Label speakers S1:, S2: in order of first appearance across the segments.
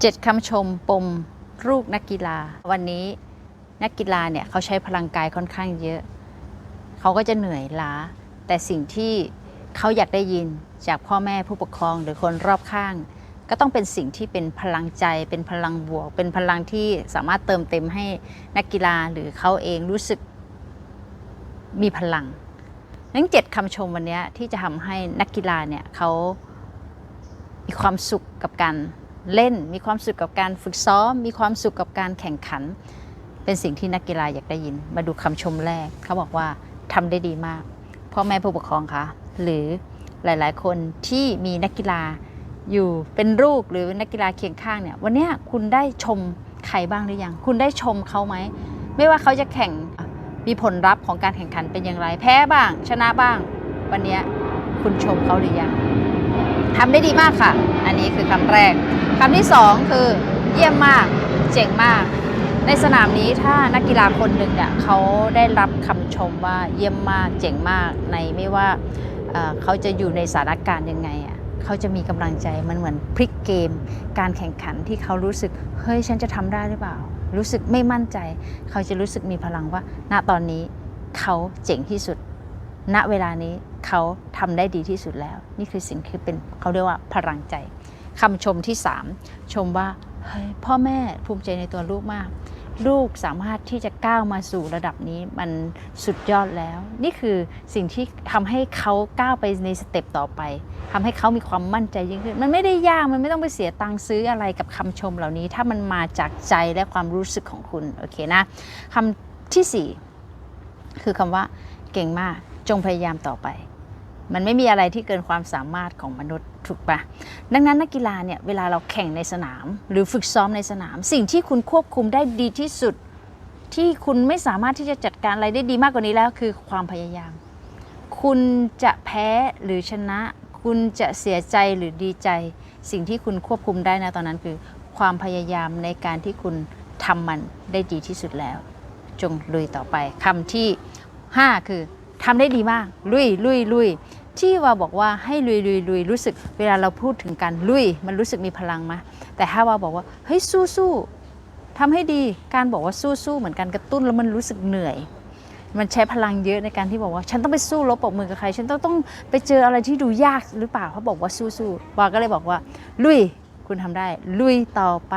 S1: เจ็ดคำชมปมลูกนักกีฬา วันนี้นักกีฬาเนี่ยเขาใช้พลังกายค่อนข้างเยอะ เขาก็จะเหนื่อยล้า แต่สิ่งที่เขาอยากได้ยินจากพ่อแม่ผู้ปกครองหรือคนรอบข้าง ก็ต้องเป็นสิ่งที่เป็นพลังใจ เป็นพลังบวก เป็นพลังที่สามารถเติมเต็มให้นักกีฬาหรือเขาเองรู้สึกมีพลังนั่นเจ็ดคำชมวันนี้ที่จะทำให้นักกีฬาเนี่ยเขามีความสุขกับการ เล่น มีความสุขกับการฝึกซ้อม มีความสุขกับการแข่งขัน เป็นสิ่งที่นักกีฬาอยากได้ยิน มาดูคำชมแรก เขาบอกว่าทำได้ดีมาก พ่อแม่ผู้ปกครองคะ หรือหลาย ๆ คนที่มีนักกีฬาอยู่เป็นลูกหรือนักกีฬาเคียงข้างเนี่ย วันเนี้ยคุณได้ชมใครบ้างหรือยัง คุณได้ชมเขาไหม ไม่ว่าเขาจะแข่งมีผลลัพธ์ของการแข่งขันเป็นอย่างไร แพ้บ้าง ชนะบ้าง วันเนี้ยคุณชมเขาหรือยังทำได้ดีมากค่ะ นี้คือคำแรกคำที่สองคือเยี่ยมมากเจ๋งมาก ในสนามนี้ถ้านักกีฬาคนหนึ่งเนี่ยเขาได้รับคำชมว่าเยี่ยมมากเจ๋งมากในไม่ว่าเเขาจะอยู่ในสถานการณ์ยังไงอะเขาจะมีกำลังใจมันเหมือนพลิกเกม การแข่งขันที่เขารู้สึกเฮ้ยฉันจะทำได้หรือเปล่า รู้สึกไม่มั่นใจ เขาจะรู้สึกมีพลังว่า ณตอนนี้เขาเจ๋งที่สุด ณเวลานี้เขาทำได้ดีที่สุดแล้ว นี่คือสิ่งที่เป็นเขาเรียกว่าพลังใจคำชมที่ 3 ชมว่าเฮ้ยพ่อแม่ภูมิใจในตัวลูกมาก ลูกสามารถที่จะก้าวมาสู่ระดับนี้มันสุดยอดแล้ว นี่คือสิ่งที่ทำให้เขาก้าวไปในสเต็ปต่อไปทำให้เขามีความมั่นใจยิ่งขึ้น มันไม่ได้ยากมันไม่ต้องไปเสียตังค์ซื้ออะไรกับคำชมเหล่านี้ ถ้ามันมาจากใจและความรู้สึกของคุณโอเคนะคำที่สี่คือคำว่าเก่งมาก จงพยายามต่อไป มันไม่มีอะไรที่เกินความสามารถของมนุษย์ถูกปะดังนั้นนักกีฬาเนี่ยเวลาเราแข่งในสนาม หรือฝึกซ้อมในสนาม สิ่งที่คุณควบคุมได้ดีที่สุด ที่คุณไม่สามารถที่จะจัดการอะไรได้ดีมากกว่านี้แล้วคือความพยายาม คุณจะแพ้หรือชนะ คุณจะเสียใจหรือดีใจ สิ่งที่คุณควบคุมได้นะตอนนั้นคือ ความพยายามในการที่คุณทำมันได้ดีที่สุดแล้ว จงลุยต่อไปคำที่ 5 คือ ทำได้ดีมาก ลุยลุยลุยที่ว่าบอกว่าให้ลุยลุยลุยรู้สึกเวลาเราพูดถึงการลุย มันรู้สึกมีพลังไหมแต่ถ้าว่าบอกว่าเฮ้ยสู้สู้ทำให้ดีการบอกว่าสู้สู้เหมือนกันกระตุ้นแล้วมันรู้สึกเหนื่อย มันใช้พลังเยอะในการที่บอกว่า ฉันต้องไปสู้รบปรบมือกับใคร ฉันต้องต้องไปเจออะไรที่ดูยากหรือเปล่าเขาบอกว่าสู้สู้วาก็เลยบอกว่า ลุยคุณทำได้ ลุยต่อไป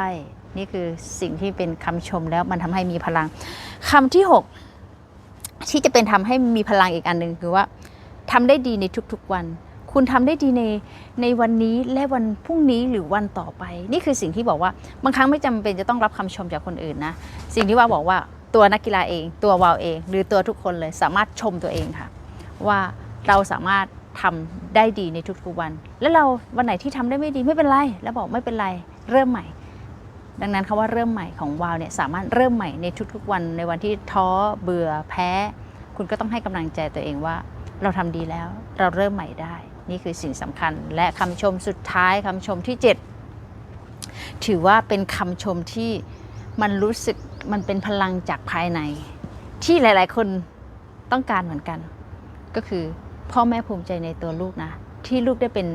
S1: นี่คือสิ่งที่เป็นคำชมแล้วมันทำให้มีพลังคำที่ 6 ที่จะเป็นทำให้มีพลังอีกอันหนึ่งคือว่าทำได้ดีในทุกๆวัน คุณทำได้ดีในในวันนี้และวันพรุ่งนี้หรือวันต่อไป นี่คือสิ่งที่บอกว่าบางครั้งไม่จำเป็นจะต้องรับคำชมจากคนอื่นนะสิ่งที่ว่าบอกว่าตัวนักกีฬาเอง ตัววาวเอง หรือตัวทุกคนเลยสามารถชมตัวเองค่ะ ว่าเราสามารถทำได้ดีในทุกๆวัน แล้วเราวันไหนที่ทำได้ไม่ดีไม่เป็นไร แล้วบอกไม่เป็นไร เริ่มใหม่ ดังนั้นคาว่าเริ่มใหม่ของวาวเนี่ยสามารถเริ่มใหม่ในทุกๆวันในวันที่ท้อเบื่อแพ้ คุณก็ต้องให้กำลังใจตัวเองว่า เราทำดีแล้วเราเริ่มใหม่ได้ นี่คือสิ่งสำคัญ และคำชมสุดท้ายคำชมที่ 7 ถือว่าเป็นคำชมที่มันรู้สึกมันเป็นพลังจากภายใน ที่หลาย ๆ คนต้องการเหมือนกัน ก็คือพ่อแม่ภูมิใจในตัวลูกนะ ที่ลูกได้เป็น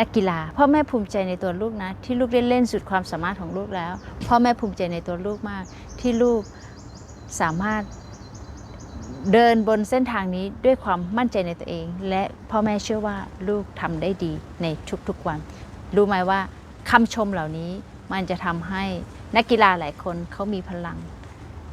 S1: นักกีฬาพ่อแม่ภูมิใจในตัวลูกนะที่ลูกได้เล่นสุดความสามารถของลูกแล้ว พ่อแม่ภูมิใจในตัวลูกมาก ที่ลูกสามารถเดินบนเส้นทางนี้ด้วยความมั่นใจในตัวเอง และพ่อแม่เชื่อว่าลูกทำได้ดีในทุกๆวัน รู้ไหมว่าคำชมเหล่านี้มันจะทำให้นักกีฬาหลายคนเขามีพลัง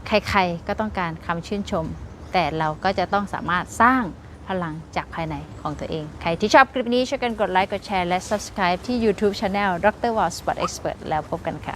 S1: ใครๆก็ต้องการคำชื่นชม แต่เราก็จะต้องสามารถสร้าง พลังจากภายในของตัวเอง ใครที่ชอบคลิปนี้ช่วยกันกดไลค์กดแชร์และ subscribe ที่ YouTube Channel ดรวอลสปอร์ตเอ็กซ์เพรสแล้วพบกันค่ะ